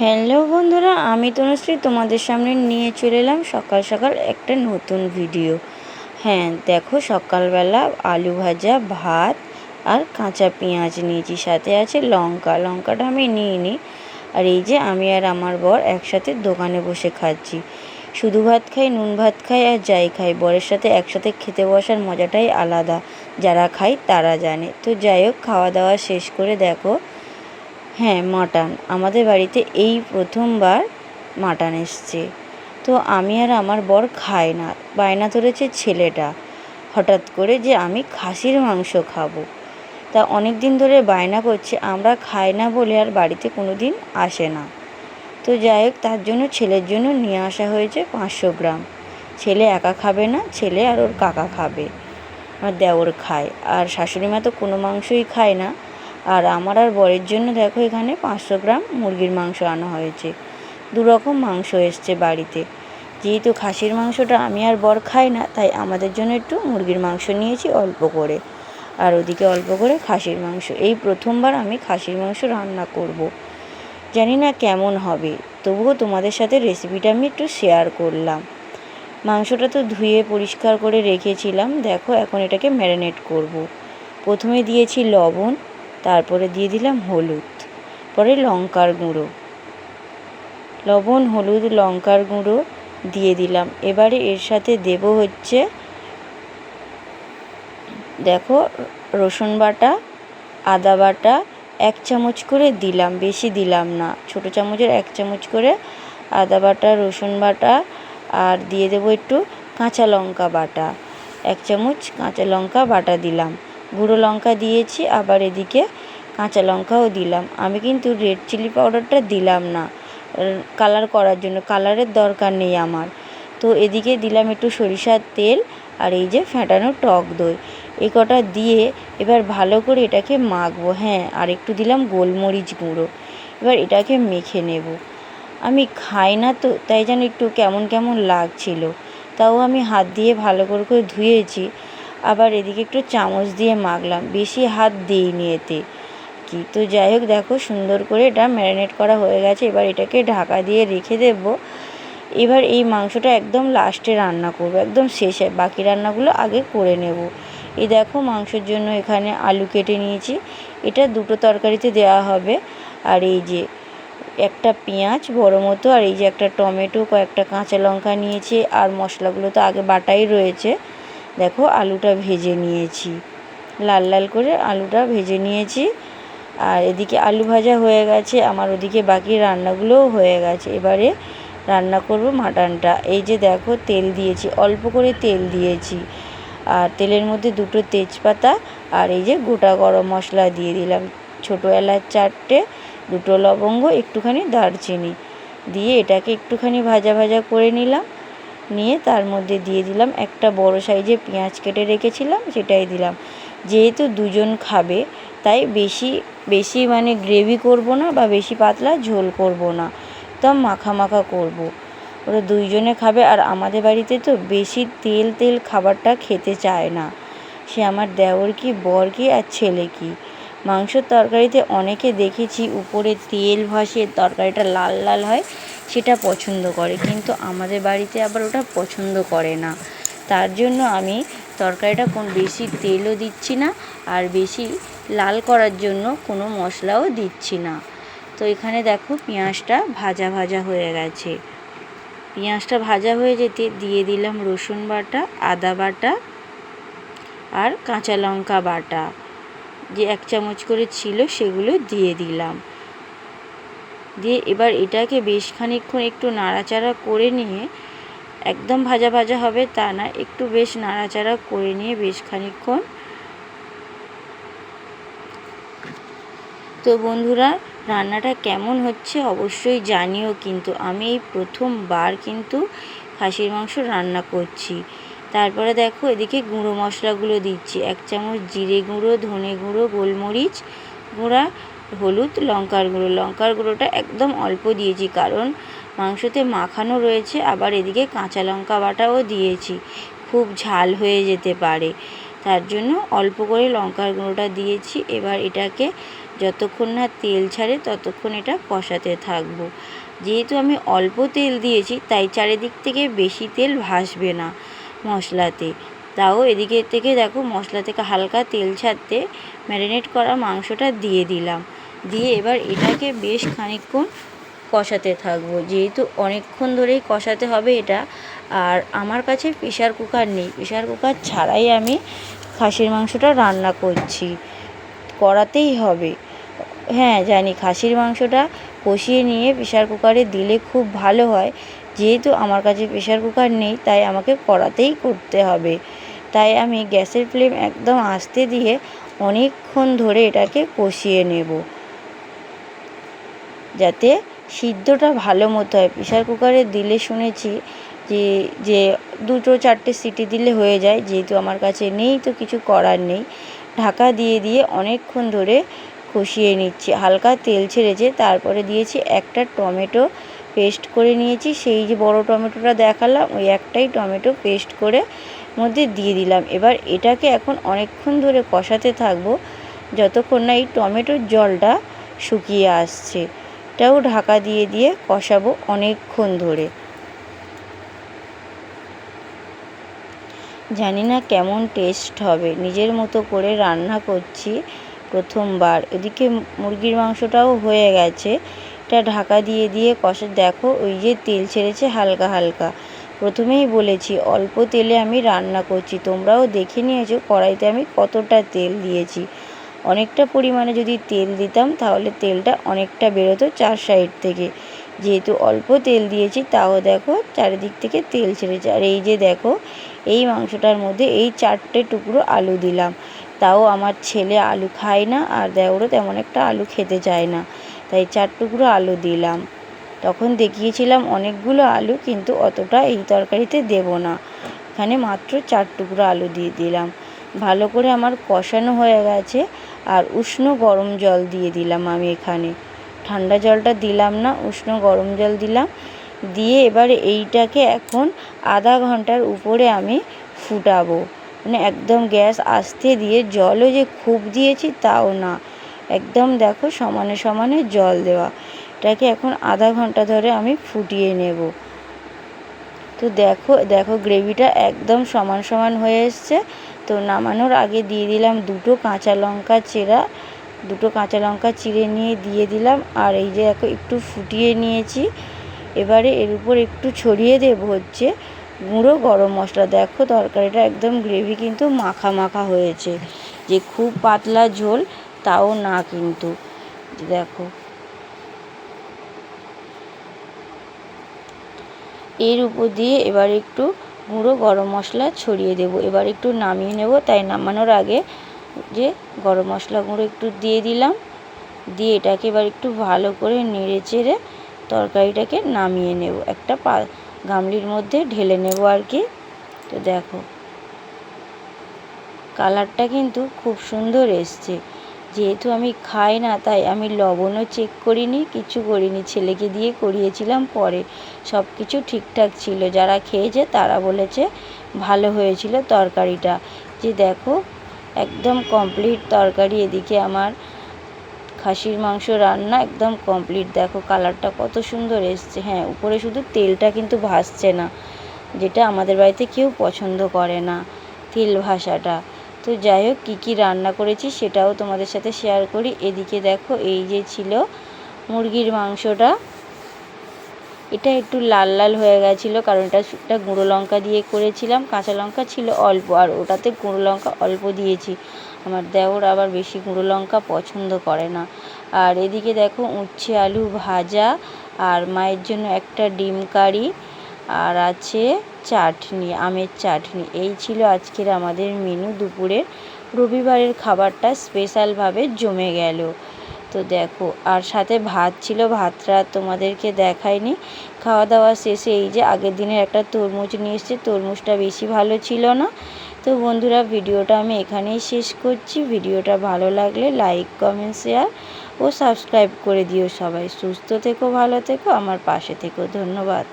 Hello বন্ধুরা, আমি তনুশ্রী, তোমাদের সামনে নিয়ে চলে এলাম সকাল সকাল একটা নতুন ভিডিও হ্যাঁ দেখো সকালবেলা আলু ভাজা, ভাত আর কাঁচা পেঁয়াজ নিয়েছি, সাথে আছে লঙ্কা। লঙ্কাটা আমি নিইনি আর এই যে আমি আর আমার বর একসাথে দোকানে বসে খাচ্ছি। শুধু ভাত খাই, নুন ভাত খাই আর যাই খাই। বরের সাথে একসাথে খেতে বসার মজাটাই আলাদা। যারা খায় তারা জানে। তো যাই হোক, খাওয়া দাওয়া শেষ করে দেখো হ্যাঁ মাটন। আমাদের বাড়িতে এই প্রথমবার মাটন এসছে। তো আমি আর আমার বর খাই না, বায়না ধরেছে ছেলেটা। হঠাৎ করে যে আমি খাসির মাংস খাব। তা অনেক দিন ধরে বায়না করছে, আমরা খাই না বলে আর বাড়িতে কোনো দিন আসে না। তো যাই হোক, তার জন্য ছেলের জন্য নিয়ে আসা হয়েছে পাঁচশো গ্রাম। ছেলে একা খাবে না, ছেলে আর ওর কাকা খাবে। আমার দেওর খায়। আর শাশুড়ি মা তো কোনো মাংসই খায় না। আর আমার আর বরের জন্য দেখো এখানে পাঁচশো গ্রাম মুরগির মাংস আনা হয়েছে। দু রকম মাংস এসছে বাড়িতে। যেহেতু খাসির মাংসটা আমি আর বর খাই না, তাই আমাদের জন্য একটু মুরগির মাংস নিয়েছি অল্প করে। আর ওদিকে অল্প করে খাসির মাংস। এই প্রথমবার আমি খাসির মাংস রান্না করব। জানি না কেমন হবে, তবুও তোমাদের সাথে রেসিপিটা আমি একটু শেয়ার করলাম। মাংসটা তো ধুয়ে পরিষ্কার করে রেখেছিলাম। দেখো এখন এটাকে ম্যারিনেট করব। প্রথমে দিয়েছি লবণ তারপরে দিয়ে দিলাম হলুদ, পরে লঙ্কার গুঁড়ো। লবণ, হলুদ, লঙ্কার গুঁড়ো দিয়ে দিলাম। এবারে এর সাথে দেব হচ্ছে, দেখো, রসুন বাটা, আদা বাটা, এক চামচ করে দিলাম, বেশি দিলাম না, ছোটো চামচের এক চামচ করে আদা বাটা, রসুন বাটা, আর দিয়ে দেবো একটু কাঁচা লঙ্কা বাটা। এক চামচ কাঁচা লঙ্কা বাটা দিলাম। গুঁড়ো লঙ্কা দিয়েছি, আবার এদিকে কাঁচা লঙ্কাও দিলাম। আমি কিন্তু রেড চিলি পাউডারটা দিলাম না কালার করার জন্য কালারের দরকার নেই আমার। তো এদিকে দিলাম একটু সরিষার তেল আর এই যে ফ্যাটানো টক দই। এ কটা দিয়ে এবার ভালো করে এটাকে মাখবো হ্যাঁ আর একটু দিলাম গোলমরিচ গুঁড়ো। এবার এটাকে মেখে নেব। আমি খাই না তো, তাই যেন একটু কেমন কেমন লাগছিল। তাও আমি হাত দিয়ে ভালো করে করে ধুয়েছি। আবার এদিকে একটু চামচ দিয়ে মাখলাম। বেশি হাত দিইনি এতে। কি তো যাই হোক, দেখো সুন্দর করে এটা ম্যারিনেট করা হয়ে গেছে। এবার এটাকে ঢাকা দিয়ে রেখে দেবো। এবার এই মাংসটা একদম লাস্টে রান্না করব, একদম শেষে। বাকি রান্নাগুলো আগে করে নেব। এই দেখো মাংসের জন্য এখানে আলু কেটে নিয়েছি। এটা দুটো তরকারিতে দেওয়া হবে। আর এই যে একটা পেঁয়াজ বড় মতো, আর এই যে একটা টমেটো, কয়েকটা কাঁচা লঙ্কা নিয়েছি। আর মশলাগুলো তো আগে বাটাই রয়েছে। দেখো আলুটা ভেজে নিয়েছি। লাল লাল করে আলুটা ভেজে নিয়েছি। আর এদিকে আলু ভাজা হয়ে গেছে, আমার ওদিকে বাকি রান্নাগুলোও হয়ে গেছে। এবারে রান্না করব মাটনটা। এই যে দেখো তেল দিয়েছি, অল্প করে তেল দিয়েছি। আর তেলের মধ্যে দুটো তেজপাতা আর এই যে গোটা গরম মশলা দিয়ে দিলাম। ছোটো এলাচ চারটে, দুটো লবঙ্গ, একটুখানি দারচিনি। দিয়ে এটাকে একটুখানি ভাজা ভাজা করে নিলাম। নিয়ে তার মধ্যে দিয়ে দিলাম একটা বড় সাইজে পেঁয়াজ কেটে রেখেছিলাম, সেটাই দিলাম। যেহেতু দুজন খাবে, তাই বেশি বেশি মানে গ্রেভি করব না বা বেশি পাতলা ঝোল করব না। একদম মাখা মাখা করব। ওরা দুইজনে খাবে আর আমাদের বাড়িতে তো বেশি তেল তেল খাবারটা খেতে চায় না। সে আমার দেওর কি, বর কি আর ছেলে কি? মাংসর তরকারিতে অনেকে দেখেছি উপরে তেল ভাসে, তরকারিটা লাল লাল হয়। সেটা পছন্দ করে, কিন্তু আমাদের বাড়িতে আবার ওটা পছন্দ করে না। তার জন্য আমি তরকারিটা কোন বেশি তেলও দিচ্ছি না আর বেশি লাল করার জন্য কোনো মশলাও দিচ্ছি না। তো এখানে দেখো পেঁয়াজটা ভাজা ভাজা হয়ে গেছে। পেঁয়াজটা ভাজা হয়ে যেতে দিয়ে দিলাম রসুন বাটা, আদা বাটা আর কাঁচা লঙ্কা বাটা। যে এক চামচ করে ছিল সেগুলো দিয়ে দিলাম। দিয়ে এবার এটাকে বেশ খানিকক্ষণ একটু নাড়াচাড়া করে নিয়ে, একদম ভাজা ভাজা হবে তা না, একটু বেশ নাড়াচাড়া করে নিয়ে বেশ খানিকক্ষণ। তো বন্ধুরা, রান্নাটা কেমন হচ্ছে অবশ্যই জানিও কিন্তু। আমি এই প্রথমবার কিন্তু খাসির মাংস রান্না করছি। তারপরে দেখো এদিকে গুঁড়ো মশলাগুলো দিচ্ছি। এক চামচ জিরে গুঁড়ো, ধনে গুঁড়ো, গোলমরিচ গুঁড়া হলুদ, লঙ্কার গুঁড়ো। লঙ্কার গুঁড়োটা একদম অল্প দিয়েছি, কারণ মাংসতে মাখানো রয়েছে, আবার এদিকে কাঁচা লঙ্কা বাটাও দিয়েছি। খুব ঝাল হয়ে যেতে পারে। তার জন্য অল্প করে লঙ্কার গুঁড়োটা দিয়েছি। এবার এটাকে যতক্ষণ না তেল ছাড়ে, ততক্ষণ এটা কষাতে থাকব। যেহেতু আমি অল্প তেল দিয়েছি, তাই চারিদিক থেকে বেশি তেল ভাসবে না মশলাতে। তাও এদিকে থেকে দেখো, মশলা থেকে হালকা তেল ছাড়তে ম্যারিনেট করা মাংসটা দিয়ে দিলাম। দিয়ে এবার এটাকে বেশ খানিকক্ষণ কষাতে থাকব। যেহেতু অনেকক্ষণ ধরেই কষাতে হবে এটা। আর আমার কাছে প্রেশার কুকার নেই। প্রেশার কুকার ছাড়াই আমি খাসির মাংসটা রান্না করছি। করাতেই হবে। হ্যাঁ জানি খাসির মাংসটা কষিয়ে নিয়ে প্রেশার কুকারে দিলে খুব ভালো হয়। যেহেতু আমার কাছে প্রেশার কুকার নেই, তাই আমাকে করাতেই করতে হবে। তাই আমি গ্যাসের ফ্লেম একদম আস্তে দিয়ে অনেকক্ষণ ধরে এটাকে কষিয়ে নেব। যাতে সিদ্ধটা ভালো মতো হয়। প্রেশার কুকারে দিলে শুনেছি যে যে দুটো চারটে সিটি দিলে হয়ে যায়, যেহেতু আমার কাছে নেই তো কিছু করার নেই। ঢাকা দিয়ে দিয়ে অনেকক্ষণ ধরে কষিয়ে নিচ্ছি। হালকা তেল ছেড়েছে, তারপরে দিয়েছি একটা টমেটো পেস্ট করে নিয়েছি। সেই যে বড় টমেটোটা দেখালাম, ওই একটাই টমেটো পেস্ট করে মধ্যে দিয়ে দিলাম। এবার এটাকে এখন অনেকক্ষণ ধরে কষাতে থাকব, যতক্ষণ না এই টমেটোর জলটা শুকিয়ে আসছে। এটাও ঢাকা দিয়ে দিয়ে কষাবো অনেকক্ষণ ধরে। জানি না কেমন টেস্ট হবে। নিজের মতো করে রান্না করছি প্রথমবার। এদিকে মুরগির মাংসটাও হয়ে গেছে। এটা ঢাকা দিয়ে দিয়ে কষে দেখো, ওই যে তেল ছেড়েছে হালকা হালকা। প্রথমেই বলেছি, অল্প তেলে আমি রান্না করছি। তোমরাও দেখে নিয়েছো, কড়াইতে আমি কতটা তেল দিয়েছি। অনেকটা পরিমাণে যদি তেল দিতাম, তাহলে তেলটা অনেকটা বেরোতো চার সাইড থেকে। যেহেতু অল্প তেল দিয়েছি, তাও দেখো চারিদিক থেকে তেল ছেড়েছে। আর এই যে দেখো, এই মাংসটার মধ্যে এই চারটে টুকরো আলু দিলাম। তাও আমার ছেলে আলু খায় না, আর দেওরও তেমন একটা আলু খেতে চায় না। তাই চার টুকরো আলু দিলাম। তখন দেখিয়েছিলাম অনেকগুলো আলু, কিন্তু অতটা এই তরকারিতে দেব না। এখানে মাত্র চার টুকরো আলু দিয়ে দিলাম। ভালো করে আমার কষানো হয়ে গেছে। আর উষ্ণ গরম জল দিয়ে দিলাম আমি এখানে। ঠান্ডা জলটা দিলাম না, উষ্ণ গরম জল দিলাম। দিয়ে এবারে এইটাকে এখন আধা ঘণ্টার উপরে আমি ফুটাবো। মানে একদম গ্যাস আস্তে দিয়ে জলও যে খুব দিয়েছি তাও না। একদম দেখো সমানে সমানে জল দেওয়া। এটাকে এখন আধা ঘণ্টা ধরে আমি ফুটিয়ে নেব। তো দেখো দেখো গ্রেভিটা একদম সমান সমান হয়ে এসছে। তো নামানোর আগে দিয়ে দিলাম দুটো কাঁচা লঙ্কা চেরা, দুটো কাঁচা লঙ্কা চিড়ে নিয়ে দিয়ে দিলাম। আর এই যে একটু ফুটিয়ে নিয়েছি। এবারে এর উপর একটু ছড়িয়ে দেব হচ্ছে গুঁড়ো গরম মশলা। দেখো তরকারিটা একদম গ্রেভি কিন্তু মাখা মাখা হয়েছে। যে খুব পাতলা ঝোল, তাও না কিন্তু। দেখো। এর উপর দিয়ে এবার একটু গুঁড়ো গরম মশলা ছড়িয়ে দেব। এবার একটু নামিয়ে নেব। তাই নামানোর আগে যে গরম মশলা গুঁড়ো একটু দিয়ে দিলাম, দিয়ে এটাকে এবার একটু ভালো করে নেড়ে চেড়ে তরকারিটাকে নামিয়ে নেব। একটা পা, গামলির মধ্যে ঢেলে নেব আর কি। তো দেখো, কালারটা কিন্তু খুব সুন্দর এসছে। যেহেতু আমি খাই না, তাই আমি লবণও চেক করিনি, কিছু করিনি। ছেলেকে দিয়ে করিয়েছিলাম পরে। সব কিছু ঠিকঠাক ছিল। যারা খেয়েছে তারা বলেছে ভালো হয়েছিল তরকারিটা। যে দেখো, একদম কমপ্লিট তরকারি। এদিকে আমার খাসির মাংস রান্না একদম কমপ্লিট দেখো কালারটা কত সুন্দর এসছে। হ্যাঁ উপরে শুধু তেলটা কিন্তু ভাসছে না, যেটা আমাদের বাড়িতে কেউ পছন্দ করে না, তেল ভাসাটা। তো যাই হোক, কী কী রান্না করেছি সেটাও তোমাদের সাথে শেয়ার করি। এদিকে দেখো, এই যে ছিল মুরগির মাংসটা। এটা একটু লাল লাল হয়ে গেছিল, কারণ এটা একটা গুঁড়ো লঙ্কা দিয়ে করেছিলাম। কাঁচা লঙ্কা ছিল অল্প, আর ওটাতে গুঁড়ো লঙ্কা অল্প দিয়েছি। আমার দেওর আবার বেশি গুঁড়ো লঙ্কা পছন্দ করে না। আর এদিকে দেখো, উচ্ছে আলু ভাজা, আর মায়ের জন্য একটা ডিম কারি, আর আছে চাটনি, আমের চাটনি। এই ছিল আজকের আমাদের মেনু দুপুরের। রবিবারের খাবারটা স্পেশালভাবে জমে গেল। তো দেখো, আর সাথে ভাত ছিল, ভাতটা তোমাদেরকে দেখায়নি খাওয়া দাওয়া শেষে এই যে আগের দিনের একটা তরমুজ নিয়ে এসছে, তরমুজটা বেশি ভালো ছিল না। তো বন্ধুরা, ভিডিওটা আমি এখানেই শেষ করছি। ভিডিওটা ভালো লাগলে লাইক কমেন্ট শেয়ার ও সাবস্ক্রাইব করে দিও সবাই। সুস্থ থেকো, ভালো থেকো, আমার পাশে থেকো। ধন্যবাদ।